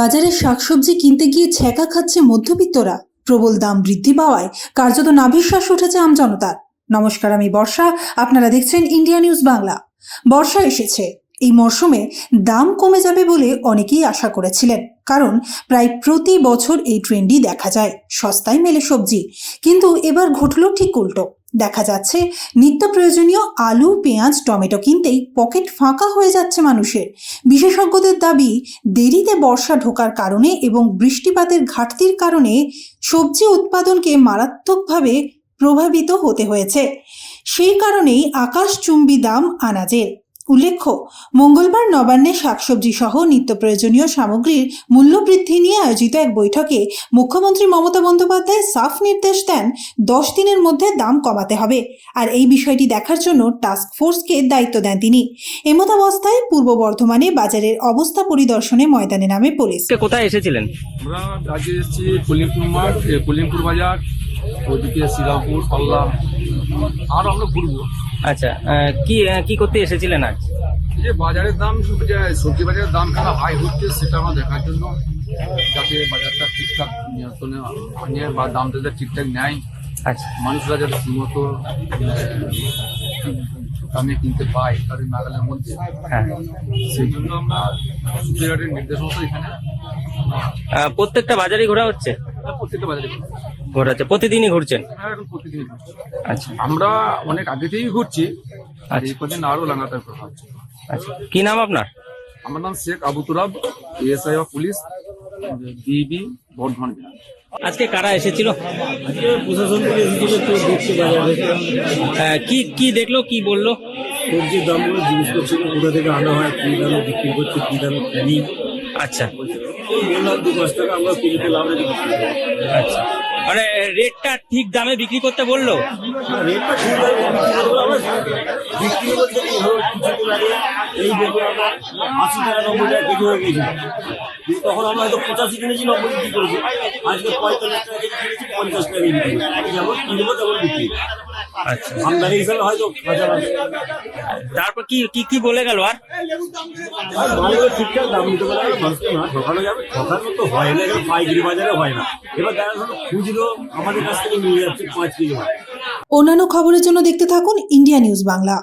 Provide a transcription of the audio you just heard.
বাজারে শাকসবজি কিনতে গিয়ে ছ্যাঁকা খাচ্ছে মধ্যবিত্তরা। প্রবল দাম বৃদ্ধি পাওয়ায় কার্যত নাভিশ্বাস উঠেছে আমজনতার নমস্কার, আমি বর্ষা। আপনারা দেখছেন ইন্ডিয়া নিউজ বাংলা। বর্ষা এসেছে। এই মরশুমে দাম কমে যাবে বলে অনেকেই আশা করেছিলেন। কারণ প্রায় প্রতি বছর এই ট্রেন্ডই দেখা যায়। সস্তায় মেলে সবজি। কিন্তু এবার ঘটল ঠিক উল্টো। দেখা যাচ্ছে নিত্য প্রয়োজনীয় আলু, পেঁয়াজ, টমেটো কিনতেই পকেট ফাঁকা হয়ে যাচ্ছে মানুষের। বিশেষজ্ঞদের দাবি, দেরিতে বর্ষা ঢোকার কারণে এবং বৃষ্টিপাতের ঘাটতির কারণে সবজি উৎপাদনকে মারাত্মকভাবে প্রভাবিত হতে হয়েছে। সেই কারণেই আকাশচুম্বী দাম আনাজের। উল্লেখ্য মঙ্গলবার নবান্নে শাকসবজি সহ নিত্য প্রয়োজনীয় সামগ্রীর মূল্যবৃদ্ধি নিয়ে আয়োজিত এক বৈঠকে মুখ্যমন্ত্রী মমতা বন্দ্যোপাধ্যায় সাফ নির্দেশ দেন দশ দিনের মধ্যে দাম কমাতে হবে। আর এই বিষয়টি দেখার জন্য টাস্ক ফোর্সকে দায়িত্ব দেন তিনি। এমতাবস্থায় পূর্ব বর্ধমানে বাজারের অবস্থা পরিদর্শনে ময়দানে নামে পুলিশ। কোথায় এসেছিলেন? আমরা আজকে এসেছি কলিমপুর মাঠ কলিমপুর বাজার। ওদিকে শ্রীরামপুর পাল্লা আর আমরা ঘুরবো। আচ্ছা কি কি করতে এসেছিলেন আজ? যে বাজারের দাম যে সবজি বাজারের দাম কেন হাই হচ্ছে সেটা আমরা দেখার জন্য। যাতে বাজারটা ঠিকঠাক নিয়ন্ত্রণে আনে বা দাম যাতে ঠিকঠাক নেয়। আচ্ছা। মানুষরা যাতে আহ, দামে কিনতে পায় তাদের নাগালের মধ্যে। হ্যাঁ। সেই জন্য আমরা সুপ্রিয়ারের নির্দেশ মতো এখানে প্রত্যেকটা বাজারই ঘোরা হচ্ছে? প্রত্যেকটা বাজারে ঘুরছি। প্রতিদিনই ঘুরছেন হ্যাঁ এখন প্রতিদিন ঘুরছি। আচ্ছা। আমরা অনেক আগে থেকেই ঘুরছি আর আচ্ছা। এই কদিন আরও লাগাতার করা হচ্ছে আচ্ছা। কি নাম আপনার? আমার নাম Sheikh Abu Turab ASI of police বিবি বর্ধমান আজকে কারা এসেছিল? প্রশাসন থেকে এসেছিল তো দেখছে বাজারে আহ, কি কি দেখল কি বলল? সবজির দামগুলো জিজ্ঞেস করছিল কোথা থেকে আনা হয় কী দামে বিক্রি করছে কী দামে কিনি। আচ্ছা। আচ্ছা। মানে রেটটা ঠিক দামে বিক্রি করতে বলল? আশি টাকা নব্বই টাকা কেজি হয়ে গেছিল তখন আমরা হয়তো পঁচাশি কিনেছি নব্বই বিক্রি করেছি। আজকে পঁয়তাল্লিশ টাকা কেজি কিনেছি পঞ্চাশ টাকা কেজি যেমন কিনবো তেমন বিক্রি। আচ্ছা। আমদানি হিসাবে হয়তো তারপর কি কি কি বলে গেল আর? আর মালগুলো ঠিকঠাক দাম নিতে পারে মানুষকে না ঠকানো যাবে। ঠকানো তো হয় না এখানে পাইকারি বাজারে হয় না। এবার দেখা গেলো খুচরো আমাদের কাছ থেকে নিয়ে যাচ্ছে পাঁচ কেজি অন্যান্য খবরের জন্য দেখতে থাকুন ইন্ডিয়া নিউজ বাংলা।